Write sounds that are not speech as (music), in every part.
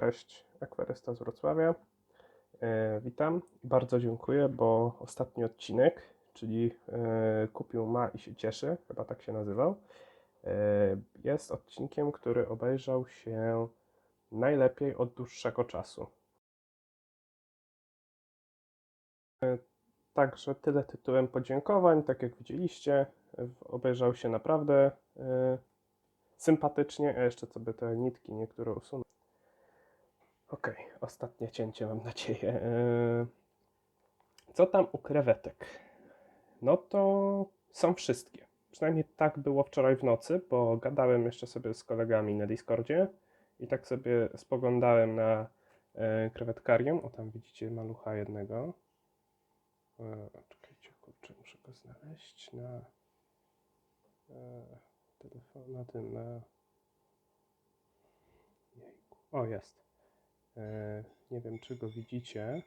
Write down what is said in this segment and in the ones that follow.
Cześć, akwarysta z Wrocławia. E, witam i bardzo dziękuję, bo ostatni odcinek, czyli e, kupił ma i się cieszy, chyba tak się nazywał, e, jest odcinkiem, który obejrzał się najlepiej od dłuższego czasu. Także tyle tytułem podziękowań. Tak jak widzieliście, obejrzał się naprawdę sympatycznie. A jeszcze co by te nitki niektóre usunąć. Okej, ostatnie cięcie mam nadzieję. E, Co tam u krewetek? No to są wszystkie. Przynajmniej tak było wczoraj w nocy, bo gadałem jeszcze sobie z kolegami na Discordzie i tak sobie spoglądałem na e, krewetkarium. O, tam widzicie malucha jednego. E, czekajcie, kurczę, muszę go znaleźć na telefon, na tym, na... O, jest. E, nie wiem, czy go widzicie.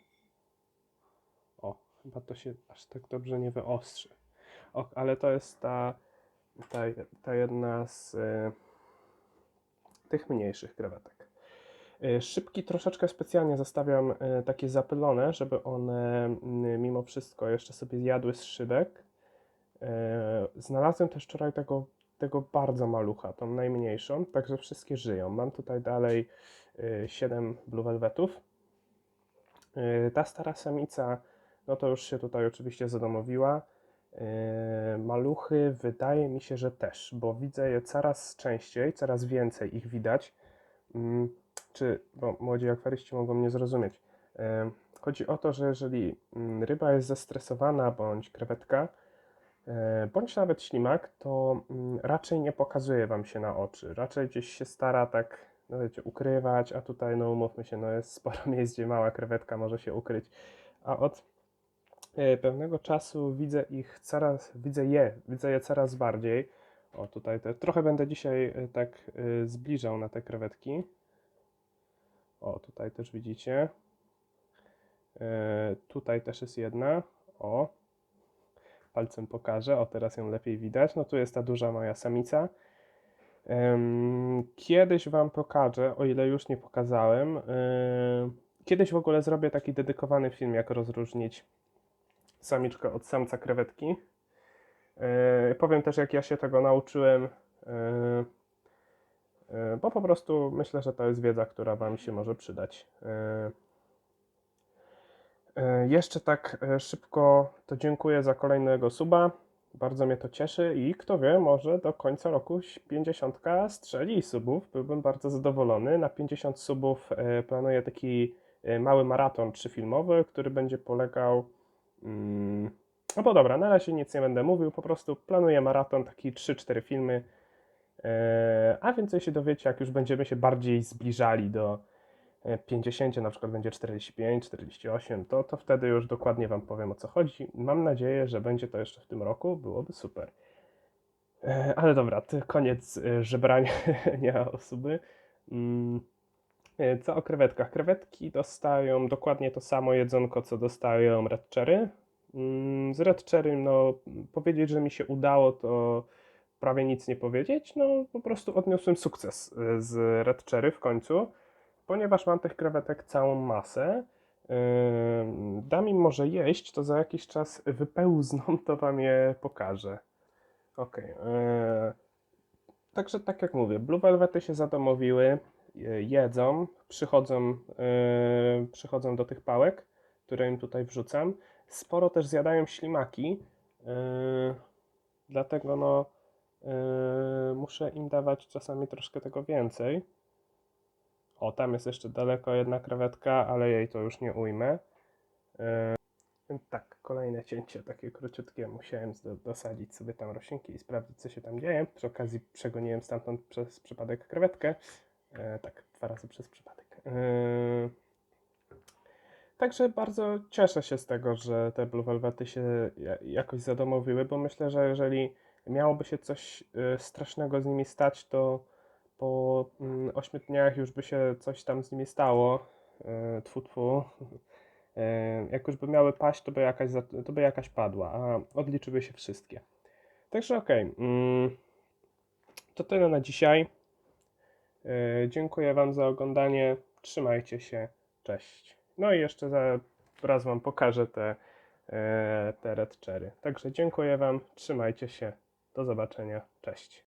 O, chyba to się aż tak dobrze nie wyostrzy. O, ale to jest ta, ta, ta jedna z e, tych mniejszych krewetek. E, Szybki troszeczkę specjalnie zostawiam takie zapylone, żeby one mimo wszystko jeszcze sobie zjadły z szybek. Znalazłem też wczoraj tego, tego bardzo malucha, tą najmniejszą, także wszystkie żyją. Mam tutaj dalej 7 Blue Velvetów. E, Ta stara samica, no to już się tutaj oczywiście zadomowiła. E, Maluchy wydaje mi się, że też, bo widzę je coraz częściej, coraz więcej ich widać. Mm, Czy, bo młodzi akwaryści mogą mnie zrozumieć. Chodzi o to, że jeżeli mm, ryba jest zestresowana bądź krewetka, bądź nawet ślimak, to mm, raczej nie pokazuje Wam się na oczy. Raczej gdzieś się stara tak, no wiecie, ukrywać, a tutaj, no umówmy się, no jest sporo (laughs) miejsc, gdzie mała krewetka może się ukryć. A od e, pewnego czasu widzę ich coraz, widzę je, widzę je coraz bardziej. O, tutaj te, trochę będę dzisiaj e, tak e, zbliżał na te krewetki. O, tutaj też widzicie. Tutaj też jest jedna. O, palcem pokażę. O, teraz ją lepiej widać. No tu jest ta duża moja samica. Kiedyś Wam pokażę, o ile już nie pokazałem. em, Kiedyś w ogóle zrobię taki dedykowany film, jak rozróżnić samiczkę od samca krewetki. E, Powiem też, jak ja się tego nauczyłem, e, e, bo po prostu myślę, że to jest wiedza, która Wam się może przydać. Jeszcze tak szybko to dziękuję za kolejnego suba. Bardzo mnie to cieszy i kto wie, może do końca roku 50 strzeli subów. Byłbym bardzo zadowolony. Na 50 subów e, planuję taki e, mały maraton trzyfilmowy, który będzie polegał. Mm, no bo dobra, na razie nic nie będę mówił, po prostu planuję maraton, taki 3-4 filmy. E, a więcej się dowiecie, jak już będziemy się bardziej zbliżali do 50, na przykład będzie 45, 48, to, to wtedy już dokładnie Wam powiem o co chodzi. Mam nadzieję, że będzie to jeszcze w tym roku, byłoby super. E, Ale dobra, to koniec e, żebrania (laughs) osoby. Mm, e, Co o krewetkach? Krewetki dostają dokładnie to samo jedzonko, co dostają red. Mm, Z red no powiedzieć, że mi się udało, to prawie nic nie powiedzieć. No po prostu odniosłem sukces z red w końcu, ponieważ mam tych krewetek całą masę. Ym, Dam im może jeść, to za jakiś czas wypełzną, (laughs) to wam je pokażę. Okej. e, Także tak jak mówię, Blue Velvety się zadomowiły, je- jedzą, przychodzą, e, przychodzą do tych pałek, które im tutaj wrzucam. Sporo też zjadają ślimaki, dlatego no muszę im dawać czasami troszkę tego więcej. O, tam jest jeszcze daleko jedna krewetka, ale jej to już nie ujmę. E, tak, kolejne cięcie, takie króciutkie. Musiałem dosadzić sobie tam roślinki i sprawdzić, co się tam dzieje. Przy okazji przegoniłem stamtąd przez przypadek krewetkę. E, tak, dwa razy przez przypadek. E, Także bardzo cieszę się z tego, że te Blue Velvety się ja- jakoś zadomowiły, bo myślę, że jeżeli miałoby się coś strasznego z nimi stać, to po 8 dniach już by się coś tam z nimi stało. E, Tfu, tfu. E, Jak już by miały paść, to by jakaś, to by jakaś padła, a odliczyły się wszystkie. Także okej. mm, To tyle na dzisiaj. E, Dziękuję Wam za oglądanie. Trzymajcie się. Cześć. No i jeszcze zaraz Wam pokażę te, te red cherry. Także dziękuję Wam. Trzymajcie się. Do zobaczenia. Cześć.